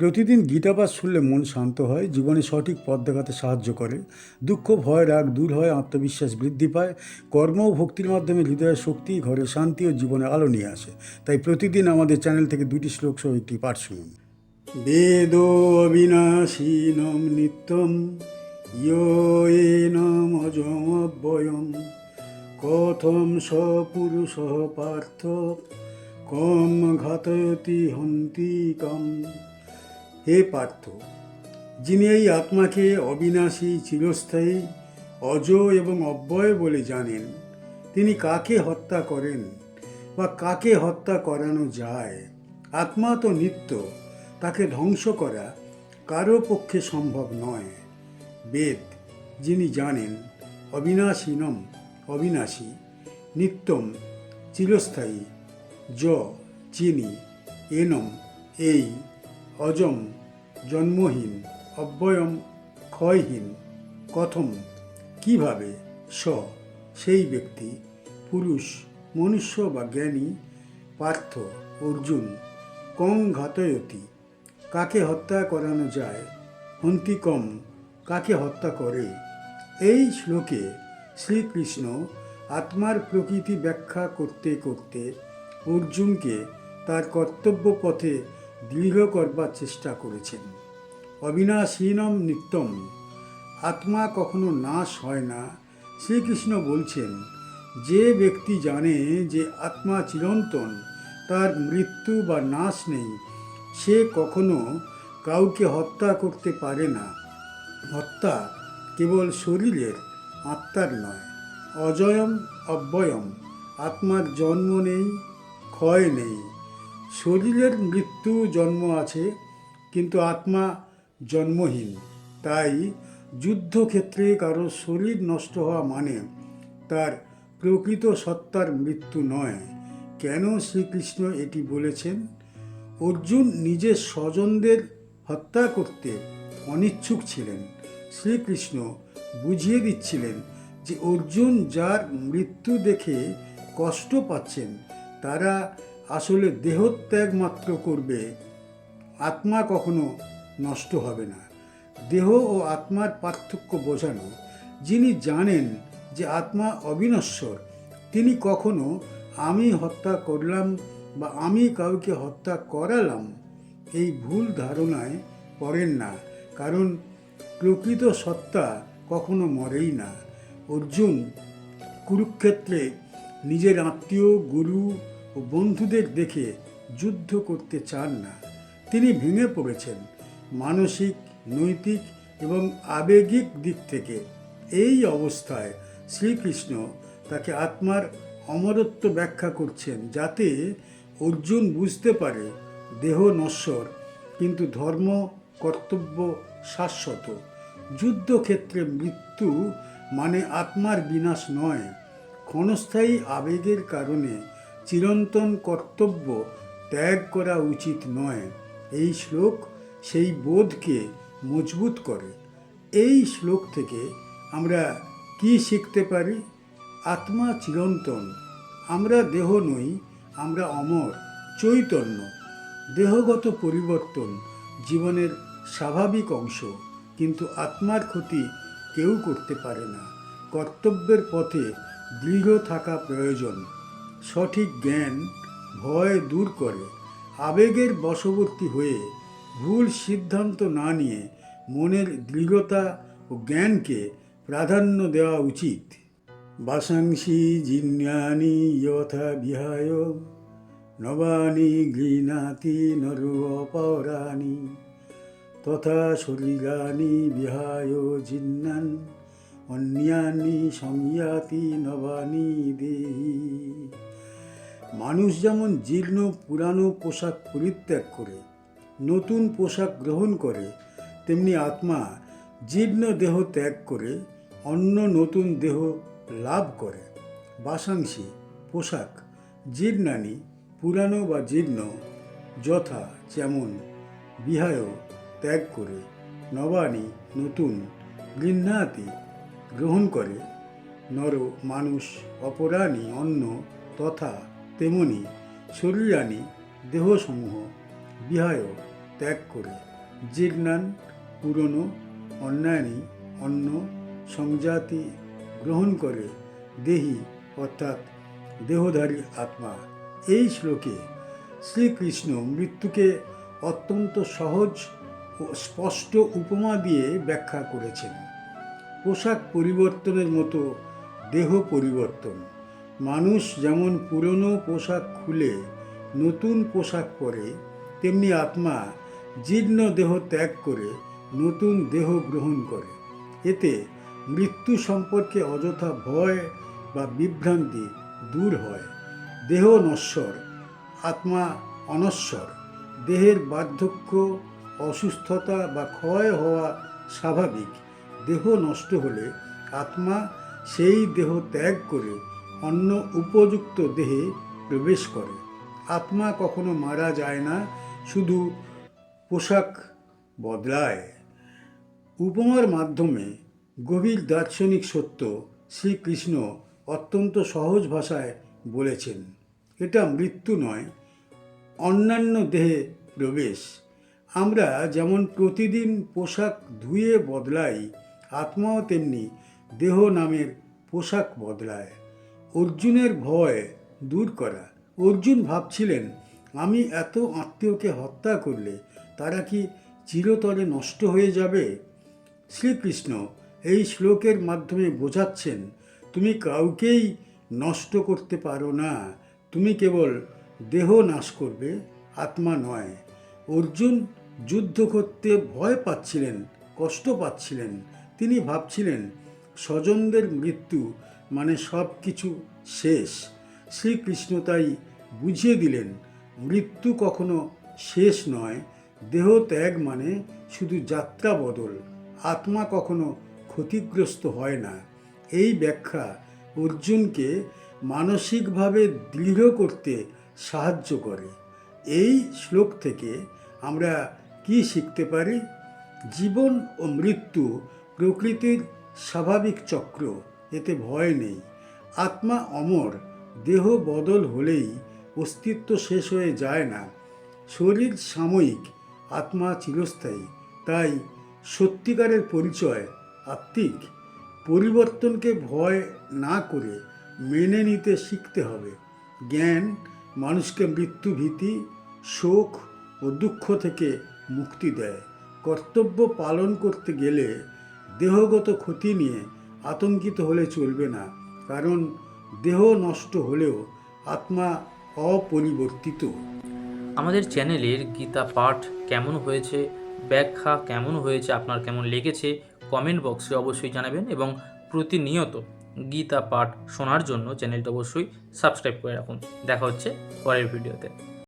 প্রতিদিন গীতাপাঠ শুনলে মন শান্ত হয়, জীবনে সঠিক পথ দেখাতে সাহায্য করে। দুঃখ, ভয়, রাগ দূর হয়, আত্মবিশ্বাস বৃদ্ধি পায়। কর্ম ও ভক্তির মাধ্যমে হৃদয়ের শক্তি, ঘরে শান্তি ও জীবনে আলো নিয়ে আসে। তাই প্রতিদিন আমাদের চ্যানেল থেকে দুটি শ্লোক সহ একটি পাঠ শুনুন। বেদ অবিনাশীনম নিত্যম ইয়নম অজমব্যয়ম কথম সপুরুষ পার্থ, কম ঘাতয়তি হন্তি কম হে পার্থ, যিনি এই আত্মাকে অবিনাশী, চিরস্থায়ী অজ এবং অব্যয় বলে জানেন, তিনি কাকে হত্যা করেন বা কাকে হত্যা করানো যায়? আত্মা তো নিত্য, তাকে ধ্বংস করা কারও পক্ষে সম্ভব নয়। বেদ, যিনি জানেন, অবিনাশীনম, অবিনাশী, নিত্যম, চিরস্থায়ী, য, চিনি, এনম, এই, অজম জন্মহীন, অব্যয়ম, ক্ষয়হীন, কথম, কীভাবে স, সেই ব্যক্তি, পুরুষ, মনুষ্য বা জ্ঞানী, পার্থ, অর্জুন, কং ঘাতয়তি, কাকে হত্যা করানো যায়, হন্তিকম, কাকে হত্যা করে, এই শ্লোকে শ্রীকৃষ্ণ আত্মার প্রকৃতি ব্যাখ্যা করতে করতে অর্জুনকে তার কর্তব্য পথে দৃঢ় করবার চেষ্টা করেছেন। অবিনাশীনম নিত্যম। আত্মা কখনো নাশ হয় না। শ্রীকৃষ্ণ বলছেন, যে ব্যক্তি জানে যে আত্মা চিরন্তন, তার মৃত্যু বা নাশ নেই, সে কখনো কাউকে হত্যা করতে পারে না। হত্যা কেবল শরীরের, আত্মার নয়, অজয়ম অব্যয়ম। আত্মার জন্ম নেই, ক্ষয় নেই। শরীরের মৃত্যু জন্ম আছে, কিন্তু আত্মা জন্মহীন। তাই যুদ্ধক্ষেত্রে কারও শরীর নষ্ট হওয়া মানে তার প্রকৃত সত্তার মৃত্যু নয়। কেন শ্রীকৃষ্ণ এটি বলেছেন? অর্জুন নিজের স্বজনদের হত্যা করতে অনিচ্ছুক ছিলেন। শ্রীকৃষ্ণ বুঝিয়ে দিচ্ছিলেন যে অর্জুন যার মৃত্যু দেখে কষ্ট পাচ্ছেন, তারা আসলে দেহত্যাগ মাত্র করবে, আত্মা কখনো নষ্ট হবে না। দেহ ও আত্মার পার্থক্য বোঝানো, যিনি জানেন যে আত্মা অবিনশ্বর, তিনি কখনো আমি হত্যা করলাম বা আমি কাউকে হত্যা করালাম, এই ভুল ধারণায় পড়েন না, কারণ প্রকৃত সত্তা কখনো মরেই না। অর্জুন কুরুক্ষেত্রে নিজের আত্মীয়, গুরু ও বন্ধুদের দেখে যুদ্ধ করতে চান না। তিনি ভেঙে পড়েছেন। মানসিক, নৈতিক এবং আবেগিক দিক থেকে এই অবস্থায় শ্রীকৃষ্ণ তাকে আত্মার অমরত্ব ব্যাখ্যা করছেন যাতে অর্জুন বুঝতে পারে দেহ নশ্বর কিন্তু ধর্ম, কর্তব্য শাশ্বত। যুদ্ধক্ষেত্রে মৃত্যু মানে আত্মার বিনাশ নয়, ক্ষণস্থায়ী আবেগের কারণে চিরন্তন কর্তব্য ত্যাগ করা উচিত নয়। এই শ্লোক সেই বোধকে মজবুত করে। এই শ্লোক থেকে আমরা কি শিখতে পারি? আত্মা চিরন্তন, আমরা দেহ নই, আমরা অমর, চৈতন্য, দেহগত পরিবর্তন জীবনের স্বাভাবিক অংশ। কিন্তু আত্মার ক্ষতি কেউ করতে পারে না। কর্তব্যের পথে দৃঢ় থাকা প্রয়োজন। সঠিক জ্ঞান ভয় দূর করে, আবেগের বশবর্তী হয়ে ভুল সিদ্ধান্ত না নিয়ে মনের দৃঢ়তা ও জ্ঞানকে প্রাধান্য দেওয়া উচিত। বাসাংসি জিন্যানি যথা বিহায়, নবানি গৃণাতি নরু অপরাণী, তথা শরীরানি বিহায় জিন্নান। অন্যানি সংয়াতি নবানি দেহি। মানুষ যেমন জীর্ণ পুরানো পোশাক পরিত্যাগ করে, নতুন পোশাক গ্রহণ করে, তেমনি আত্মা জীর্ণ দেহ ত্যাগ করে, অন্য নতুন দেহ লাভ করে। বাসাংশী, পোশাক, জীর্ণানি, পুরানো বা জীর্ণ, যথা যেমন বিহায় ত্যাগ করে, নবানি, নতুন গৃহাতি গ্রহণ করে। নর, মানুষ, অপরাণী, অন্ন তথা তেমনি শরীরানি দেহসমূহ বিহায় ত্যাগ করে। জীর্ণান পুরনো অন্যায়নী অন্ন, সংজাতি গ্রহণ করে দেহি, অর্থাৎ দেহধারী আত্মা। এই শ্লোকে শ্রীকৃষ্ণ মৃত্যুকে অত্যন্ত সহজ ও স্পষ্ট উপমা দিয়ে ব্যাখ্যা করেছেন। পোশাক পরিবর্তনের মতো দেহ পরিবর্তন। মানুষ যেমন পুরনো পোশাক খুলে নতুন পোশাক পরে, তেমনি আত্মা জীর্ণ দেহ ত্যাগ করে নতুন দেহ গ্রহণ করে। এতে মৃত্যু সম্পর্কে অযথা ভয় বা বিভ্রান্তি দূর হয়। দেহ নশ্বর, আত্মা অনশ্বর। দেহের বার্ধক্য, অসুস্থতা বা ক্ষয় হওয়া স্বাভাবিক। দেহ নষ্ট হলে আত্মা সেই দেহ ত্যাগ করে অন্য উপযুক্ত দেহে প্রবেশ করে। আত্মা কখনো মারা যায় না, শুধু পোশাক বদলায়। উপমার মাধ্যমে গভীর দার্শনিক সত্য শ্রীকৃষ্ণ অত্যন্ত সহজ ভাষায় বলেছেন, এটা মৃত্যু নয়, অন্যান্য দেহে প্রবেশ। আমরা যেমন প্রতিদিন পোশাক ধুয়ে বদলাই আত্মাও তেমনি দেহ নামের পোশাক বদলায়। অর্জুনের ভয় দূর করা। অর্জুন ভাবছিলেন, আমি এত আত্মীয়কে হত্যা করলে তারা কি চিরতরে নষ্ট হয়ে যাবে? শ্রীকৃষ্ণ এই শ্লোকের মাধ্যমে বোঝাচ্ছেন, তুমি কাউকেই নষ্ট করতে পারো না। তুমি কেবল দেহ নাশ করবে, আত্মা নয়। অর্জুন যুদ্ধ করতে ভয় পাচ্ছিলেন, কষ্ট পাচ্ছিলেন। তিনি ভাবছিলেন, স্বজনদের মৃত্যু মানে সব কিছু শেষ। শ্রীকৃষ্ণ তাই বুঝিয়ে দিলেন, মৃত্যু কখনো শেষ নয়, দেহ ত্যাগ মানে শুধু যাত্রা বদল, আত্মা কখনো ক্ষতিগ্রস্ত হয় না। এই ব্যাখ্যা অর্জুনকে মানসিকভাবে দৃঢ় করতে সাহায্য করে। এই শ্লোক থেকে আমরা কি শিখতে পারি? জীবন ও মৃত্যু প্রকৃতির স্বাভাবিক চক্র, এতে ভয় নেই। আত্মা অমর, দেহ বদল হলেই অস্তিত্ব শেষ হয়ে যায় না। শরীর সাময়িক, আত্মা চিরস্থায়ী। তাই সত্যিকারের পরিচয় আত্মিক। পরিবর্তনকে ভয় না করে মেনে নিতে শিখতে হবে। জ্ঞান, মানুষকে মৃত্যু ভীতি, শোক ও দুঃখ থেকে মুক্তি দেয়। কর্তব্য পালন করতে গেলে দেহগত ক্ষতি নিয়ে আতঙ্কিত হলে চলবে না, কারণ দেহ নষ্ট হলেও আত্মা অপরিবর্তিত। আমাদের চ্যানেলের গীতা পাঠ কেমন হয়েছে, ব্যাখ্যা কেমন হয়েছে, আপনার কেমন লেগেছে কমেন্ট বক্সে অবশ্যই জানাবেন এবং প্রতিনিয়ত গীতা পাঠ শোনার জন্য চ্যানেলটা অবশ্যই সাবস্ক্রাইব করে রাখুন। দেখা হচ্ছে পরের ভিডিওতে